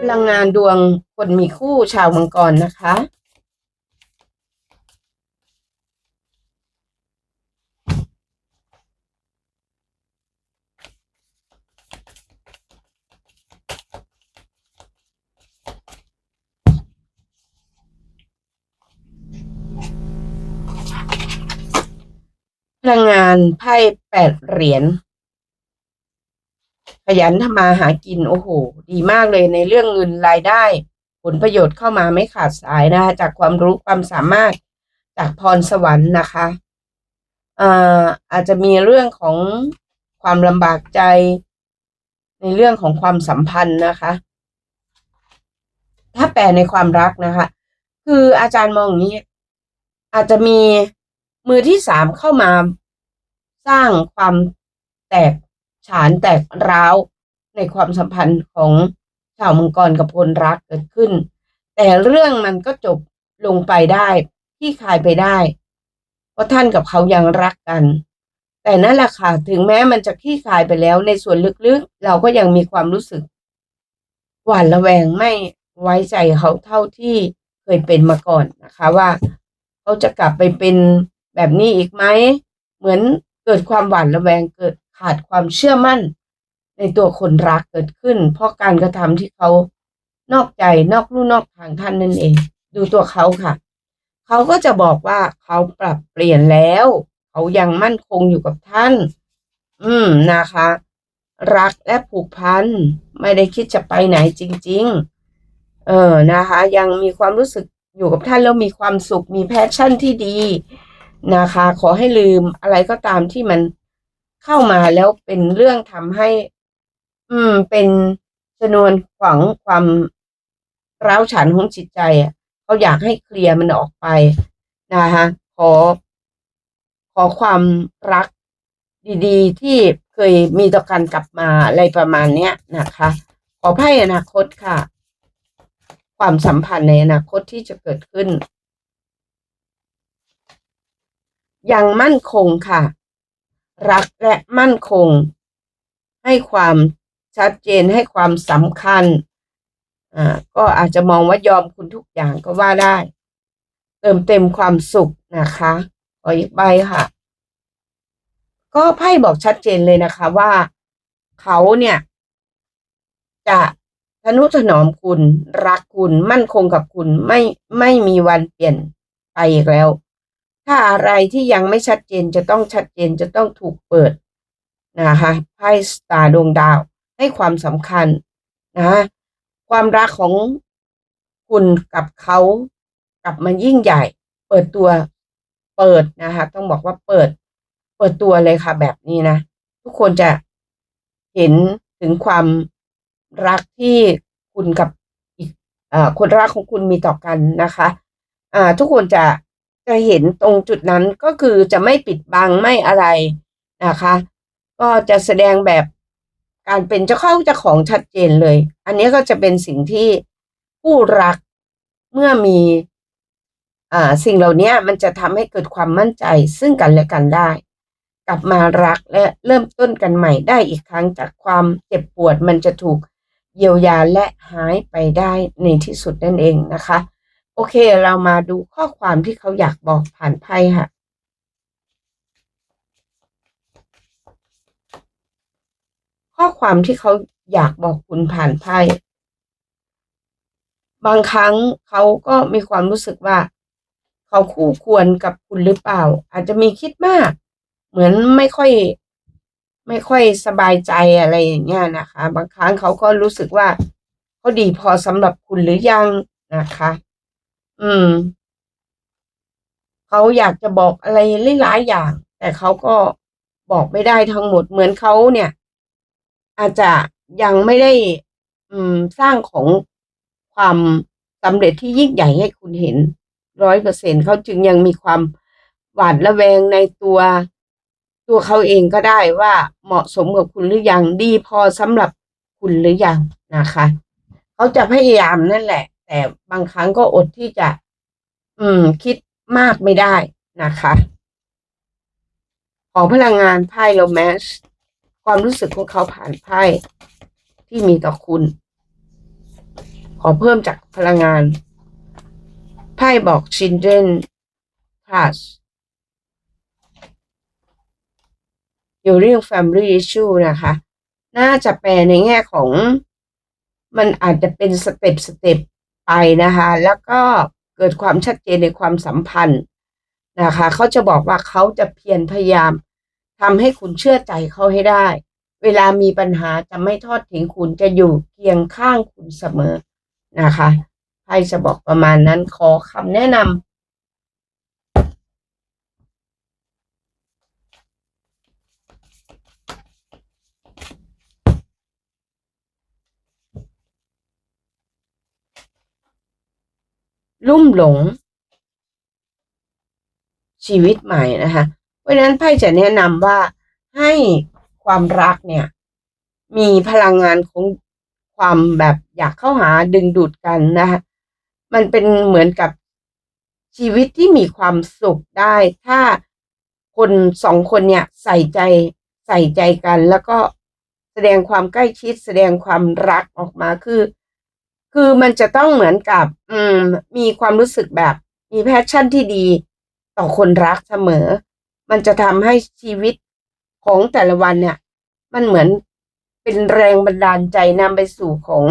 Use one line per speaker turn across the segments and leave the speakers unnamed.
พลังงานดวงคนมีคู่ชาวมังกรนะคะ พลังงานไพ่แปดเหรียญ ยันทำมาหากินโอ้โห ดีมากเลยในเรื่องเงินรายได้ ผลประโยชน์เข้ามาไม่ขาดสายนะคะจากความรู้ความสามารถจากพรสวรรค์นะคะอ่าอาจจะมีเรื่องของความลำบากใจ ในเรื่องของความสัมพันธ์นะคะ ถ้าแปลในความรักนะคะ คืออาจารย์มองอย่างนี้ อาจจะมีมือที่สามเข้ามา สร้างความแตก ฉานแตกร้าวในความสัมพันธ์ของชาวมังกรกับคนรักเกิดขึ้น แต่เรื่องมันก็จบลงไปได้ที่คายไปได้ เพราะท่านกับเขายังรักกัน แต่นั่นแหละค่ะถึงแม้มันจะขี้คายไปแล้ว ในส่วนลึกๆ เราก็ยังมีความรู้สึก หวาดระแวงไม่ไว้ใจเขาเท่าที่เคยเป็นมาก่อนนะคะว่า เขาจะกลับไปเป็นแบบนี้อีกไหมเหมือนเกิดความหวาดระแวงเกิด ขาดความเชื่อมั่น ในตัวคนรักเกิดขึ้น เพราะการกระทำที่เขานอกใจนอกลู่นอกทางท่านนั่นเอง ดูตัวเขาค่ะ เขาก็จะบอกว่าเขาปรับเปลี่ยนแล้ว เขายังมั่นคงอยู่กับท่าน อืมนะคะ รักและผูกพันไม่ได้คิดจะไปไหนจริง ๆ เออนะคะ ยังมีความรู้สึกอยู่กับท่านแล้วมีความสุขมีแพชชั่นที่ดีนะคะ ขอให้ลืมอะไรก็ตามที่มัน เข้ามาแล้วเป็นเรื่องทำให้ อืม เป็นชนวนขวางความร้าวฉานของจิตใจอะเขาอยากให้เคลียร์มันออกไปนะคะขอ ขอความรักดีๆ ที่เคยมีต่อกันกลับมาอะไรประมาณเนี้ยนะคะ ขอไพ่อนาคตค่ะ ความสัมพันธ์ในอนาคตที่จะเกิดขึ้น ยังมั่นคงค่ะ รักและมั่นคง ให้ความชัดเจนให้ความสำคัญอ่าก็อาจจะมองว่ายอมคุณทุกอย่างก็ว่าได้ เติมเต็มความสุขนะคะขออีกใบค่ะ ก็ไพ่บอกชัดเจนเลยนะคะว่า เขาเนี่ย จะทนุถนอมคุณ รักคุณมั่นคงกับคุณไม่ไม่มีวันเปลี่ยนไปอีกแล้ว ถ้าอะไรที่ยังไม่ชัดเจนจะต้องชัดเจนจะต้องถูกเปิดนะคะไพ่สตาร์ดวงดาวให้ความสำคัญนะความรักของคุณกับเขากลับมายิ่งใหญ่ เปิดตัวเปิดนะคะต้องบอกว่าเปิด เปิดตัวเลยค่ะ แบบนี้นะ ทุกคนจะเห็นถึงความรักที่คุณกับอีกอ่าคนรักของคุณมีต่อกันนะคะ อ่า ทุกคนจะ จะเห็นตรงจุดนั้นก็คือจะไม่ปิดบังไม่อะไรนะคะ ก็จะแสดงแบบการเป็นเจ้าเข้าเจ้าของชัดเจนเลย อันนี้ก็จะเป็นสิ่งที่ผู้รักเมื่อมีอ่าสิ่งเหล่านี้มันจะทำให้เกิดความมั่นใจซึ่งกันและกันได้ กลับมารักและเริ่มต้นกันใหม่ได้อีกครั้งจากความเจ็บปวดมันจะถูกเยียวยาและหายไปได้ในที่สุดนั่นเองนะคะ อเค เรามาดูข้อความที่เขาอยากบอกผ่านไพ่ค่ะ ข้อความที่เขาอยากบอกคุณผ่านไพ่บางครั้งเขาก็มีความรู้สึกว่า เขาคู่ควรกับคุณหรือเปล่า อาจจะมีคิดมาก เหมือนไม่ค่อย ไม่ค่อยสบายใจอะไรอย่างเงี้ยนะคะ บางครั้งเขาก็รู้สึกว่าเขาดีพอสำหรับคุณหรือยังนะคะ อืม เขาอยากจะบอกอะไรหลายๆอย่าง แต่เขาก็บอกไม่ได้ทั้งหมด เหมือนเขาเนี่ย อาจจะยังไม่ได้ อืม สร้างของความสำเร็จที่ยิ่งใหญ่ให้คุณเห็นร้อยเปอร์เซ็นเขาจึงยังมีความหวาดระแวงในตัว ตัวเขาเองก็ได้ว่าเหมาะสมกับคุณหรือยังดีพอสำหรับคุณหรือยังนะคะ เขาจะพยายามนั่นแหละ แต่บางครั้งก็อดที่จะ อืม คิดมากไม่ได้นะคะ ของพลังงานไพ่โรแมนส์ความรู้สึกของเขาผ่านไพ่ที่มีต่อคุณ ขอเพิ่มจากพลังงาน ไพ่บอก children touch อยู่เรื่อง family issue นะคะ น่าจะแปลในแง่ของ มันอาจจะเป็นสเต็ปสเต็ป ไปนะคะแล้วก็เกิดความชัดเจนในความสัมพันธ์นะคะเขาจะบอกว่าเขาจะเพียรพยายามทำให้คุณเชื่อใจเขาให้ได้ เวลามีปัญหาจะไม่ทอดทิ้งคุณจะอยู่เคียงข้างคุณเสมอนะคะไพ่จะบอกประมาณนั้นขอคำแนะนำ ลุ่มหลง ชีวิตใหม่นะคะ เพราะฉะนั้นไพ่จะแนะนำว่าให้ความรักเนี่ย มีพลังงานของความแบบอยากเข้าหาดึงดูดกันนะคะมันเป็นเหมือนกับชีวิตที่มีความสุขได้ ถ้าคนสองคนเนี่ยใส่ใจใส่ใจกัน แล้วก็แสดงความใกล้ชิดแสดงความรักออกมาคือ คือมันจะต้องเหมือนกับ อืม มีความรู้สึกแบบ มีแพชชั่นที่ดีต่อคนรักเสมอ มันจะทำให้ชีวิตของแต่ละวันเนี่ย มันเหมือนเป็นแรงบันดาลใจนำไปสู่ของ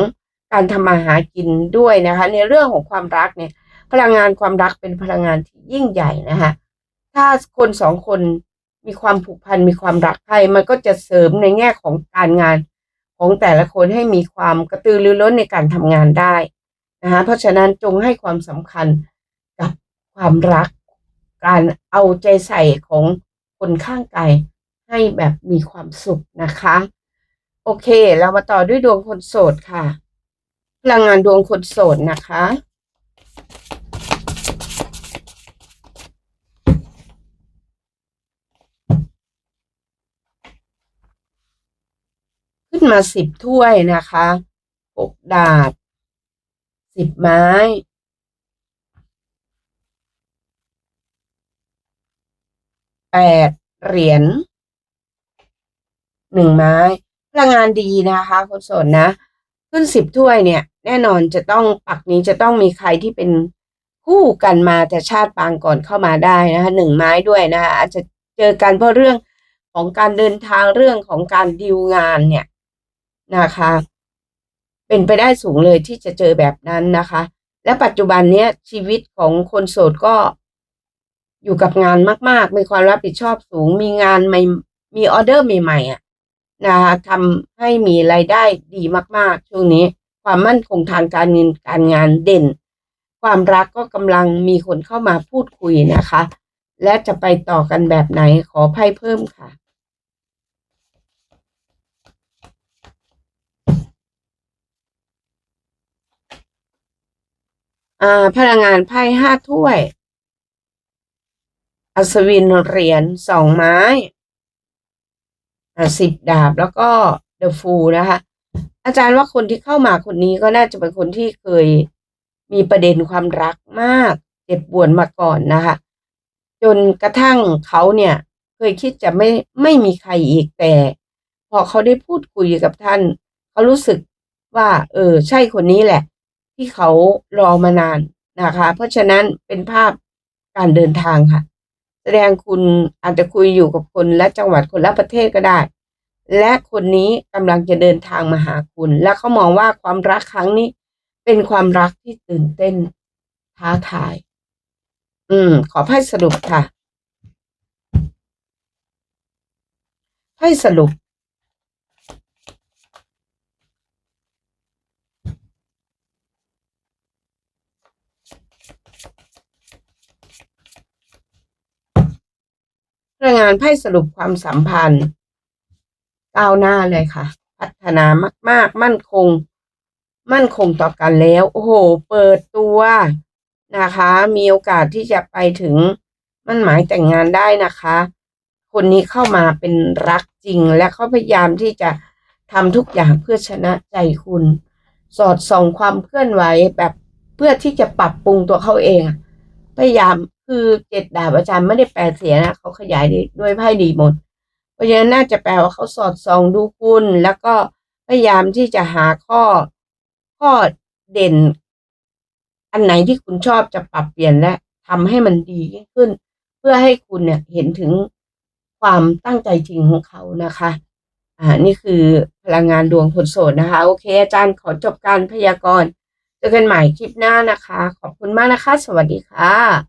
การทำมาหากินด้วยนะคะ ในเรื่องของความรักเนี่ย พลังงานความรักเป็นพลังงานที่ยิ่งใหญ่นะคะถ้าคนสองคนมีความผูกพันมีความรักใครมันก็จะเสริมในแง่ของการงาน ของแต่ละคนให้มีความกระตือรือร้นในการทำงานได้นะคะเพราะฉะนั้นจงให้ความสำคัญกับความรัก การเอาใจใส่ของคนข้างกายให้แบบมีความสุขนะคะ โอเค เรามาต่อด้วยดวงคนโสดค่ะ พลังงานดวงคนโสดนะคะ มาสิบถ้วยนะคะหกดาบสิบไม้แปดเหรียญหนึ่งไม้ พลังงานดีนะคะคนสดนะ ขึ้นสิบถ้วยเนี่ย แน่นอนจะต้องปักนี้จะต้องมีใครที่เป็นคู่กันมาแต่ชาติปางก่อนเข้ามาได้นะคะหนึ่งไม้ด้วยนะคะอาจจะเจอกันเพราะเรื่องของการเดินทางเรื่องของการดีลงานเนี่ย นะคะ เป็นไปได้สูงเลยที่จะเจอแบบนั้นนะคะ และปัจจุบันเนี้ยชีวิตของคนโสดก็อยู่กับงานมาก ๆ มีความรับผิดชอบสูง มีงานใหม่มีออเดอร์ใหม่ๆอะนะคะทำให้มีรายได้ดีมาก ๆ ช่วงนี้ ความมั่นคงทางการเงินการงานเด่น ความรักก็กำลังมีคนเข้ามาพูดคุยนะคะ และจะไปต่อกันแบบไหนขอไพ่เพิ่มค่ะ อ่า พลังงานไพ่ห้าถ้วย อัศวินเหรียญสองไม้อสิบดาบแล้วก็เดอะฟูนะคะ อาจารย์ว่าคนที่เข้ามาคนนี้ก็น่าจะเป็นคนที่เคยมีประเด็นความรักมากเจ็บปวดมาก่อนนะคะ จนกระทั่งเขาเนี่ย เคยคิดจะไม่ไม่มีใครอีกแต่ พอเขาได้พูดคุยกับท่าน เขารู้สึกว่า เออ ใช่คนนี้แหละ ที่เขารอมานานนะคะ เพราะฉะนั้นเป็นภาพการเดินทางค่ะ แสดงคุณอาจจะคุยอยู่กับคนและจังหวัดคนละประเทศก็ได้ และคนนี้กำลังจะเดินทางมาหาคุณ และเขามองว่าความรักครั้งนี้ เป็นความรักที่ตื่นเต้นท้าทาย อืม ขอไพ่สรุปค่ะไพ่สรุป พลังงานไพ่สรุปความสัมพันธ์ก้าวหน้าเลยค่ะ พัฒนามาก ๆ มั่นคง มั่นคงต่อกันแล้ว โอ้โห เปิดตัวนะคะ มีโอกาสที่จะไปถึงมั่นหมายแต่งงานได้นะคะ คนนี้เข้ามาเป็นรักจริง และเขาพยายามที่จะทำทุกอย่างเพื่อชนะใจคุณ สอดส่องความเคลื่อนไหวแบบเพื่อที่จะปรับปรุงตัวเขาเอง พยายาม คือเจ็ดดาบอาจารย์ไม่ได้แปลเสียนะเขาขยายด้วยไพ่ดีหมด เพราะฉะนั้นน่าจะแปลว่าเขาสอดส่องดูคุณ แล้วก็พยายามที่จะหาข้อข้อเด่น อันไหนที่คุณชอบจะปรับเปลี่ยนและทำให้มันดียิ่งขึ้น เพื่อให้คุณเนี่ยเห็นถึงความตั้งใจจริงของเขานะคะ อ่า นี่คือพลังงานดวงคนโสดนะคะ โอเค อาจารย์ขอจบการพยากรณ์เจอกันใหม่คลิปหน้านะคะ ขอบคุณมากนะคะ สวัสดีค่ะ